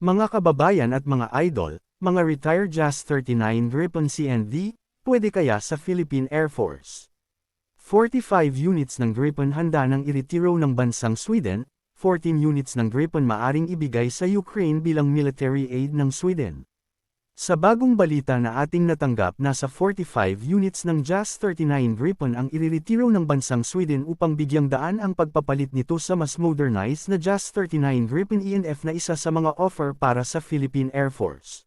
Mga kababayan at mga idol, mga retired JAS 39 Gripen CND, pwede kaya sa Philippine Air Force. 45 units ng Gripen handa nang iretiro ng bansang Sweden, 14 units ng Gripen maaring ibigay sa Ukraine bilang military aid ng Sweden. Sa bagong balita na ating natanggap nasa 45 units ng JAS 39 Gripen ang iriretiro ng bansang Sweden upang bigyang daan ang pagpapalit nito sa mas modernized na JAS 39 Gripen ENF na isa sa mga offer para sa Philippine Air Force.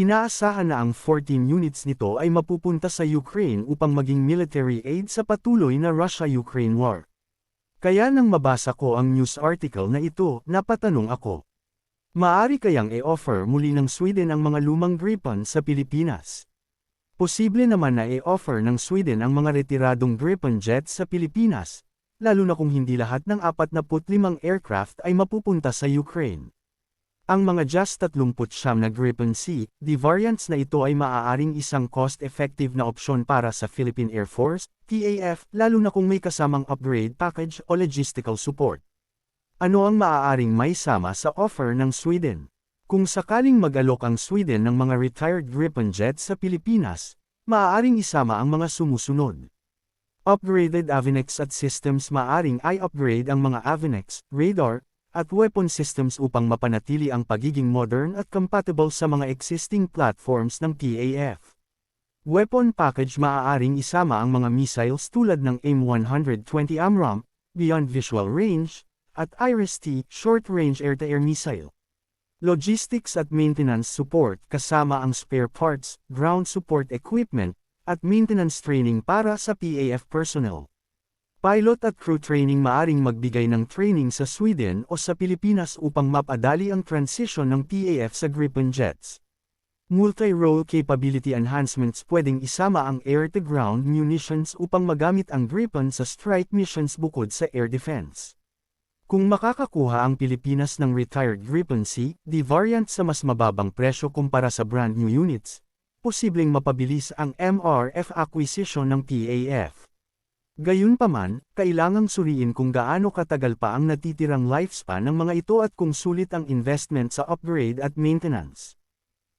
Inaasahan na ang 14 units nito ay mapupunta sa Ukraine upang maging military aid sa patuloy na Russia-Ukraine war. Kaya nang mabasa ko ang news article na ito, napatanong ako. Maari kayang i-offer muli ng Sweden ang mga lumang Gripen sa Pilipinas. Posible naman na i-offer ng Sweden ang mga retiradong Gripen jets sa Pilipinas, lalo na kung hindi lahat ng 45 aircraft ay mapupunta sa Ukraine. Ang mga JAS 39 na Gripen C, the variants na ito ay maaaring isang cost-effective na opsyon para sa Philippine Air Force, TAF, lalo na kung may kasamang upgrade package o logistical support. Ano ang maaaring may sama sa offer ng Sweden? Kung sakaling mag-alok ang Sweden ng mga retired Gripen jets sa Pilipinas, maaaring isama ang mga sumusunod. Upgraded Avinex at systems maaaring i-upgrade ang mga Avinex, radar, at weapon systems upang mapanatili ang pagiging modern at compatible sa mga existing platforms ng PAF. Weapon package maaaring isama ang mga missiles tulad ng AIM-120 AMRAAM, Beyond Visual Range, at IRIS-T, short-range air-to-air missile. Logistics at maintenance support kasama ang spare parts, ground support equipment, at maintenance training para sa PAF personnel. Pilot at crew training maaring magbigay ng training sa Sweden o sa Pilipinas upang mapadali ang transition ng PAF sa Gripen jets. Multi-role capability enhancements pwedeng isama ang air-to-ground munitions upang magamit ang Gripen sa strike missions bukod sa air defense. Kung makakakuha ang Pilipinas ng retired Gripen C, di variant sa mas mababang presyo kumpara sa brand new units, posibleng mapabilis ang MRF acquisition ng PAF. Gayunpaman, kailangang suriin kung gaano katagal pa ang natitirang lifespan ng mga ito at kung sulit ang investment sa upgrade at maintenance.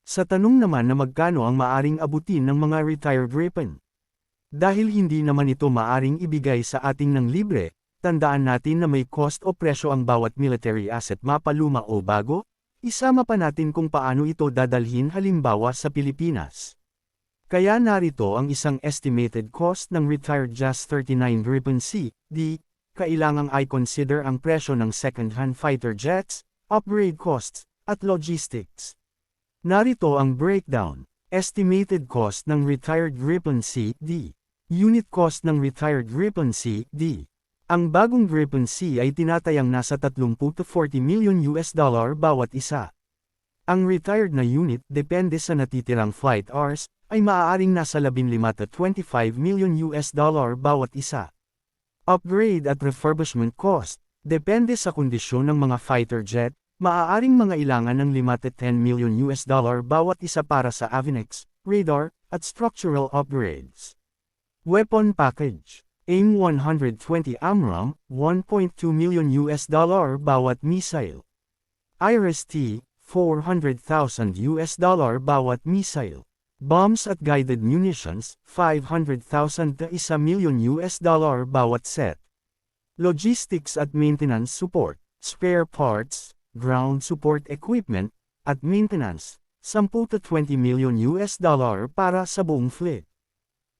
Sa tanong naman na magkano ang maaring abutin ng mga retired Gripen. Dahil hindi naman ito maaring ibigay sa ating ng libre, Tandaan natin na may cost o presyo ang bawat military asset mapaluma o bago, isama pa natin kung paano ito dadalhin halimbawa sa Pilipinas. Kaya narito ang isang estimated cost ng retired JAS 39 Gripen C, D, kailangang i consider ang presyo ng second-hand fighter jets, upgrade costs, at logistics. Narito ang breakdown. Estimated cost ng retired Gripen C, D. Unit cost ng retired Gripen C, D. Ang bagong Gripen C ay tinatayang nasa 30 to 40 million US dollar bawat isa. Ang retired na unit, depende sa natitirang flight hours, ay maaaring nasa 15 to 25 million US dollar bawat isa. Upgrade at refurbishment cost, depende sa kondisyon ng mga fighter jet, maaaring mga ilangan ng 5 to 10 million US dollar bawat isa para sa avionics, radar, at structural upgrades. Weapon package AIM 120 AMRAAM, 1.2 million US dollar bawat missile. IRIS-T, 400,000 US dollar bawat missile. Bombs at guided munitions, 500,000 to 1 million US dollar bawat set. Logistics at maintenance support, spare parts, ground support equipment, at maintenance, 10 to 20 million US dollar para sa buong fleet.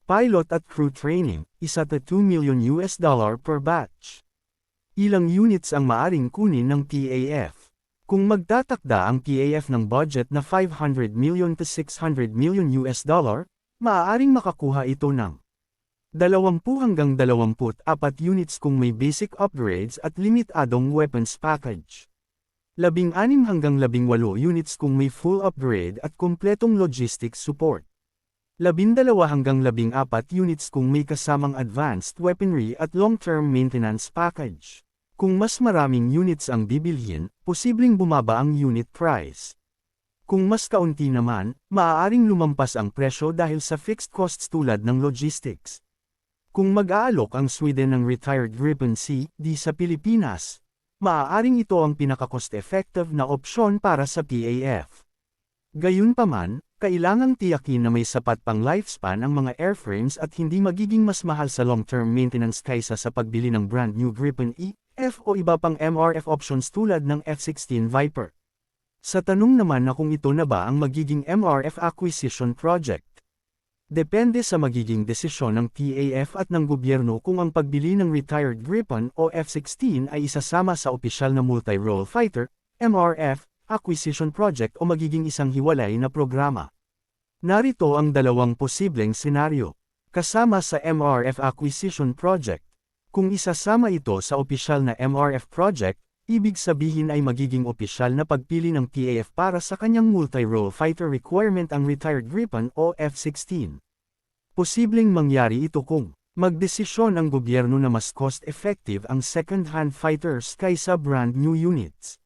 Pilot at crew training, isa to 2 million US dollar per batch. Ilang units ang maaring kunin ng PAF? Kung magtatakda ang PAF ng budget na 500 million to 600 million US dollar, maaaring makakuha ito ng 20 hanggang 24 units kung may basic upgrades at limitadong weapons package. 16 hanggang 18 units kung may full upgrade at kumpletong logistics support. Labindalawa hanggang labing apat units kung may kasamang advanced weaponry at long-term maintenance package. Kung mas maraming units ang bibilhin, posibleng bumaba ang unit price. Kung mas kaunti naman, maaaring lumampas ang presyo dahil sa fixed costs tulad ng logistics. Kung mag-aalok ang Sweden ng retired Gripen C, di sa Pilipinas, maaaring ito ang pinaka-cost-effective na opsyon para sa PAF. Gayunpaman, kailangang tiyakin na may sapat pang lifespan ang mga airframes at hindi magiging mas mahal sa long-term maintenance kaysa sa pagbili ng brand new Gripen E, F o iba pang MRF options tulad ng F-16 Viper. Sa tanong naman na kung ito na ba ang magiging MRF acquisition project. Depende sa magiging desisyon ng PAF at ng gobyerno kung ang pagbili ng retired Gripen o F-16 ay isasama sa opisyal na multi-role fighter, MRF, acquisition project o magiging isang hiwalay na programa. Narito ang dalawang posibleng senaryo. Kasama sa MRF acquisition project. Kung isasama ito sa opisyal na MRF project, ibig sabihin ay magiging opisyal na pagpili ng PAF para sa kanyang multi-role fighter requirement ang retired Gripen o F-16. Posibleng mangyari ito kung magdesisyon ang gobyerno na mas cost-effective ang second-hand fighters kaysa brand new units.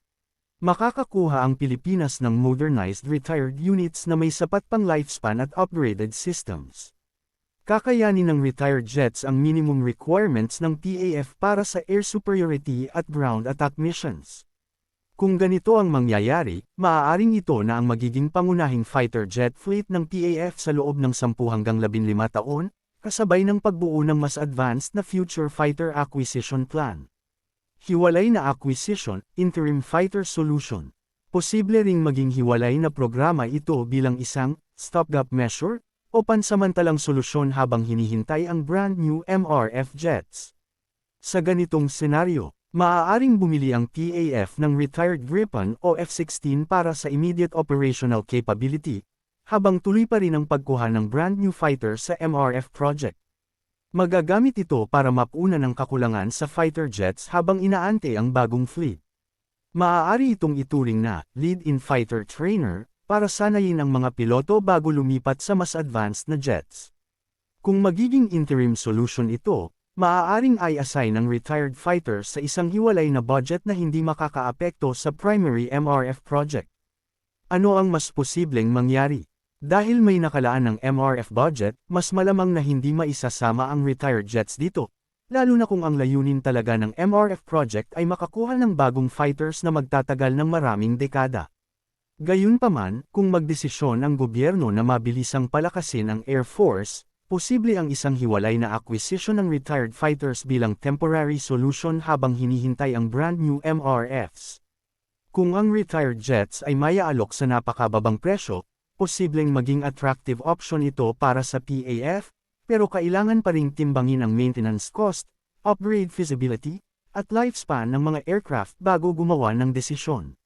Makakakuha ang Pilipinas ng modernized retired units na may sapat pang lifespan at upgraded systems. Kakayanin ng retired jets ang minimum requirements ng PAF para sa air superiority at ground attack missions. Kung ganito ang mangyayari, maaaring ito na ang magiging pangunahing fighter jet fleet ng PAF sa loob ng 10 hanggang 15 taon, kasabay ng pagbuo ng mas advanced na future fighter acquisition plan. Hiwalay na acquisition, interim fighter solution. Posible ring maging hiwalay na programa ito bilang isang stopgap measure o pansamantalang solusyon habang hinihintay ang brand new MRF jets. Sa ganitong senaryo, maaaring bumili ang PAF ng retired Gripen o F-16 para sa immediate operational capability, habang tuloy pa rin ang pagkuha ng brand new fighter sa MRF project. Magagamit ito para mapuna ng kakulangan sa fighter jets habang inaante ang bagong fleet. Maaari itong ituring na lead-in fighter trainer para sanayin ang mga piloto bago lumipat sa mas advanced na jets. Kung magiging interim solution ito, maaaring i-assign ang retired fighter sa isang hiwalay na budget na hindi makakaapekto sa primary MRF project. Ano ang mas posibleng mangyari? Dahil may nakalaan ng MRF budget, mas malamang na hindi maisasama ang retired jets dito, lalo na kung ang layunin talaga ng MRF project ay makakuha ng bagong fighters na magtatagal ng maraming dekada. Gayunpaman, kung magdesisyon ang gobyerno na mabilisang palakasin ang Air Force, posible ang isang hiwalay na acquisition ng retired fighters bilang temporary solution habang hinihintay ang brand new MRFs. Kung ang retired jets ay mayaalok sa napakababang presyo, posibleng maging attractive option ito para sa PAF, pero kailangan pa ring timbangin ang maintenance cost, upgrade feasibility, at lifespan ng mga aircraft bago gumawa ng desisyon.